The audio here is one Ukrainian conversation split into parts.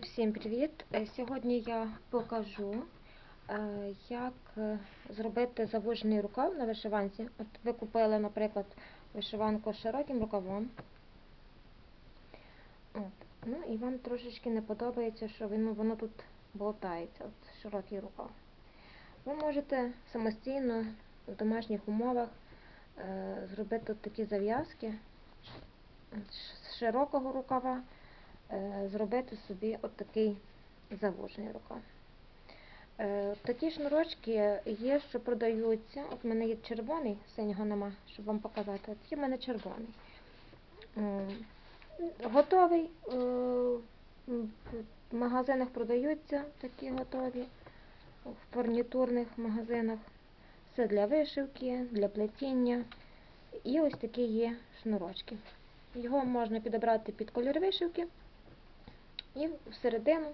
Всім привіт! Е, Сьогодні я покажу, е, як е, зробити завужений рукав на вишиванці. От ви купили, наприклад, вишиванку з широким рукавом. От. Ну і вам трошечки не подобається, що воно, воно тут болтається, от широкий рукав. Ви можете самостійно в домашніх умовах зробити такі зав'язки з широкого рукава зробити собі отакий завужений рукав. Е, Такі шнурочки є, що продаються. От в мене є червоний, синього нема, щоб вам показати. От є в мене червоний. Готовий. е, В магазинах продаються такі готові, в фурнітурних магазинах. Це для вишивки, для плетіння. І ось такі є шнурочки. Його можна підібрати під кольор вишивки і всередину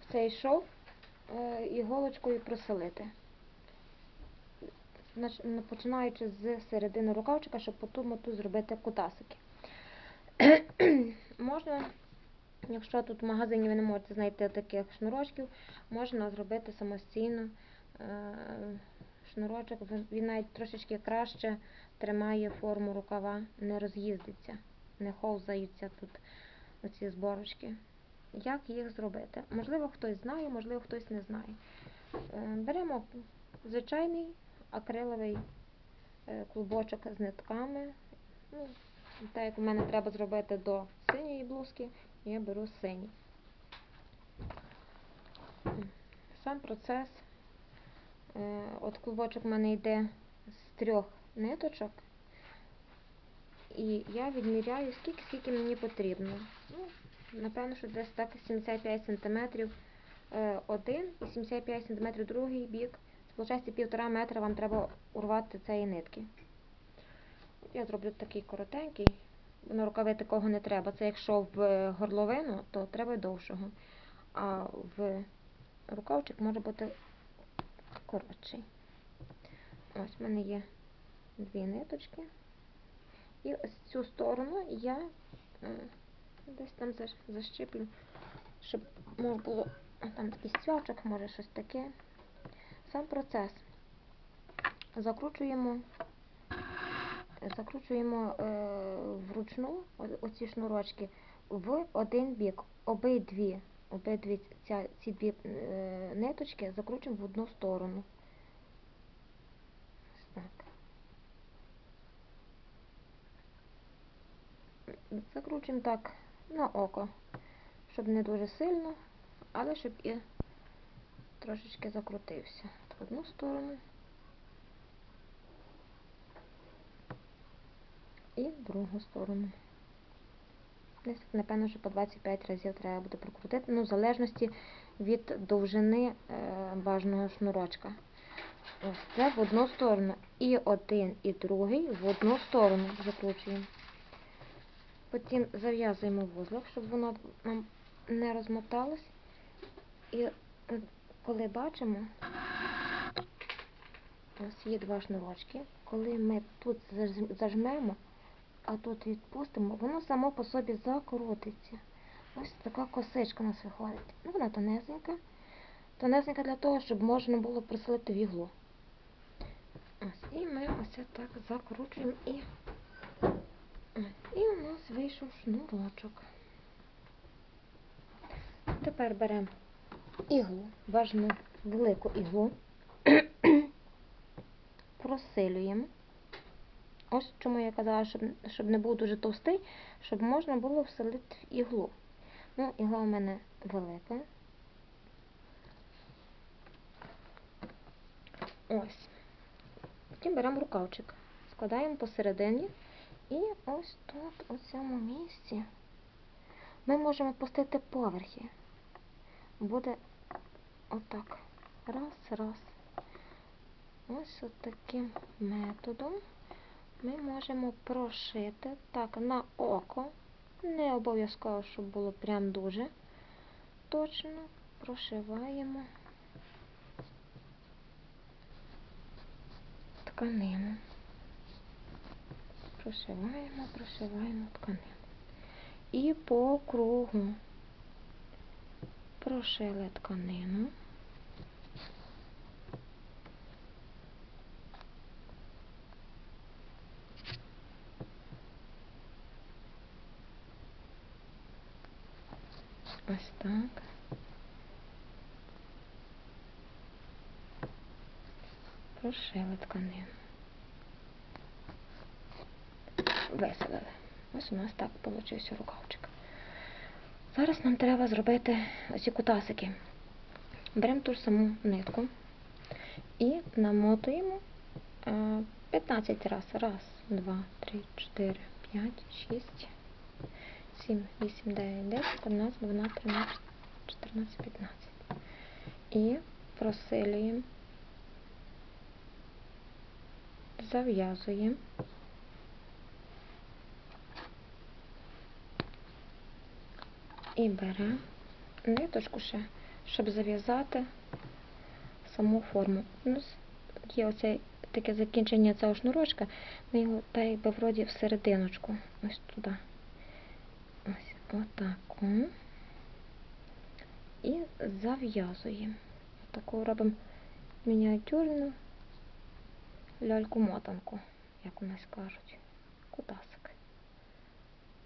в цей шов е, іголочкою проселити. Починаючи з середини рукавчика, щоб потім тут зробити кутасики. можна, якщо тут в магазині ви не можете знайти таких шнурочків, можна зробити самостійно е, шнурочок. Він навіть трошечки краще тримає форму рукава, не роз'їздиться, не ховзаються тут оці зборочки. Як їх зробити? Можливо, хтось знає, можливо, хтось не знає. Е, Беремо звичайний акриловий е, клубочок з нитками. Ну, так як у мене треба зробити до синьої блузки, я беру синій. Сам процес. Е, От клубочок у мене йде з трьох ниточок. І я відміряю, скільки, скільки мені потрібно. Ну, напевно, що десь так 75 см один і 75 см другий бік. Получається півтора метра вам треба урвати цієї нитки. Я зроблю такий коротенький. На рукави такого не треба. Це якщо в горловину, то треба довшого. А в рукавчик може бути коротший. Ось в мене є дві ниточки. І ось цю сторону я е, десь там защиплю, щоб може було там такий стячок, може щось таке. Сам процес. Закручуємо, закручуємо е, вручну оці шнурочки в один бік. Обидві, обидві ця, ці дві е, ниточки закручуємо в одну сторону. Так. Закручуємо так на око, щоб не дуже сильно, але щоб і трошечки закрутився в одну сторону і в другу сторону. Десь, напевно, що по 25 разів треба буде прокрутити, ну, в залежності від довжини е, бажаного шнурочка. Ось це в одну сторону. І один, і другий в одну сторону закручуємо. Потім зав'язуємо вузлик, щоб воно нам не розмоталось. І коли бачимо, ось є два шнурочки, коли ми тут зажмемо, а тут відпустимо, воно само по собі закрутиться. Ось така косичка у нас виходить. Ну, вона тонесенька. Тонесенька для того, щоб можна було приселити в іглу. Ось, і ми ось так закручуємо і і у нас вийшов шнурочок. Тепер беремо іглу, важну велику іглу, просилюємо. Ось чому я казала, щоб, щоб не був дуже товстий, щоб можна було вселити в іглу. Ну, ігла у мене велика. Ось. Потім беремо рукавчик, складаємо посередині. І ось тут, у цьому місці, ми можемо пустити поверхи. Буде отак. Раз, раз. Ось таким методом ми можемо прошити так на око. Не обов'язково, щоб було прям дуже точно. Прошиваємо тканину прошиваємо, прошиваємо тканину. І по кругу. прошили тканину. Ось так. Прошили тканину. Виселили. Ось у нас так получився рукавчик. Зараз нам треба зробити оці кутасики. Беремо ту ж саму нитку і намотуємо е, 15 раз. Раз, два, три, чотири, п'ять, шість, сім, вісім, дев'ять, десять, одинадцять, дванадцять, тринадцять, чотирнадцять, п'ятнадцять. І просилюємо, зав'язуємо. І беремо ниточку ще, щоб зав'язати саму форму. У нас є оце таке закінчення цього шнурочка, ми його так якби вроді в серединочку. Ось туди. Ось отаку. І зав'язуємо. Таку робимо мініатюрну ляльку-мотанку, як у нас кажуть. Кутасик.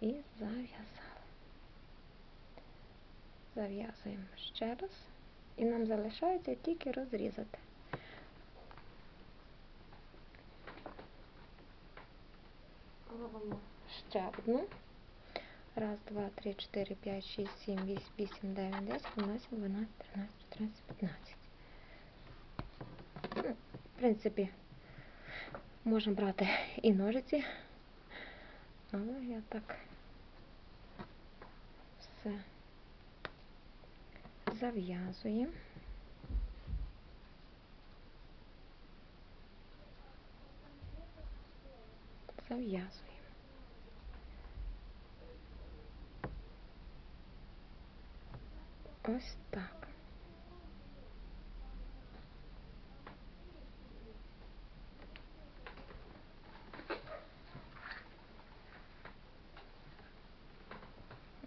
І зав'язали. Зав'язуємо ще раз. І нам залишається тільки розрізати. Ще одну. Раз, два, три, чотири, п'ять, шість, сім, вісім, вісім, дев'ять, десять, одинадцять, дванадцять, тринадцять, чотирнадцять, п'ятнадцять. Ну, в принципі, можна брати і ножиці, але я так все зав'язуємо. Зав'язуємо. Ось так.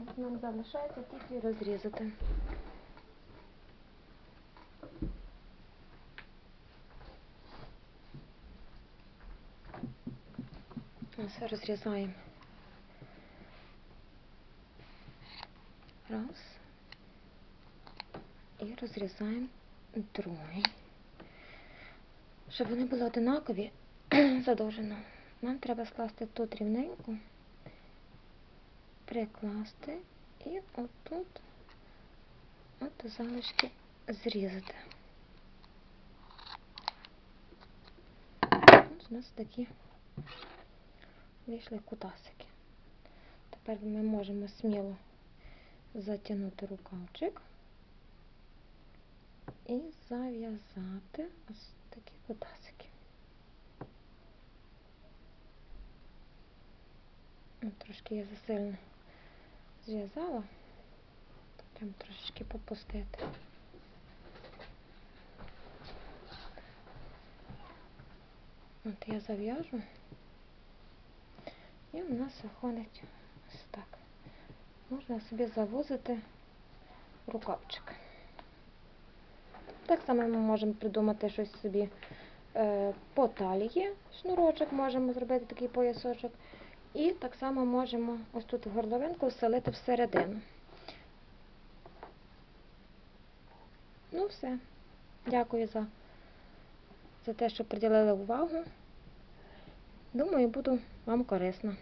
От Нам залишається тільки розрізати. Ось розрізаємо. Раз. І розрізаємо другий. Щоб вони були одинакові задовжено, нам треба скласти тут рівненько, прикласти і отут от залишки зрізати. Ось у нас такі вийшли кутасики. Тепер ми можемо сміло затягнути рукавчик і зав'язати ось такі кутасики. Трошки я засильно зв'язала, треба трошечки попустити. От я зав'яжу. І в нас виходить ось так. Можна собі завозити рукавчик. Так само ми можемо придумати щось собі е, по талії, шнурочок можемо зробити такий поясочок. І так само можемо ось тут горловинку вселити всередину. Ну все. Дякую за, за те, що приділили увагу. Думаю, буду вам корисна.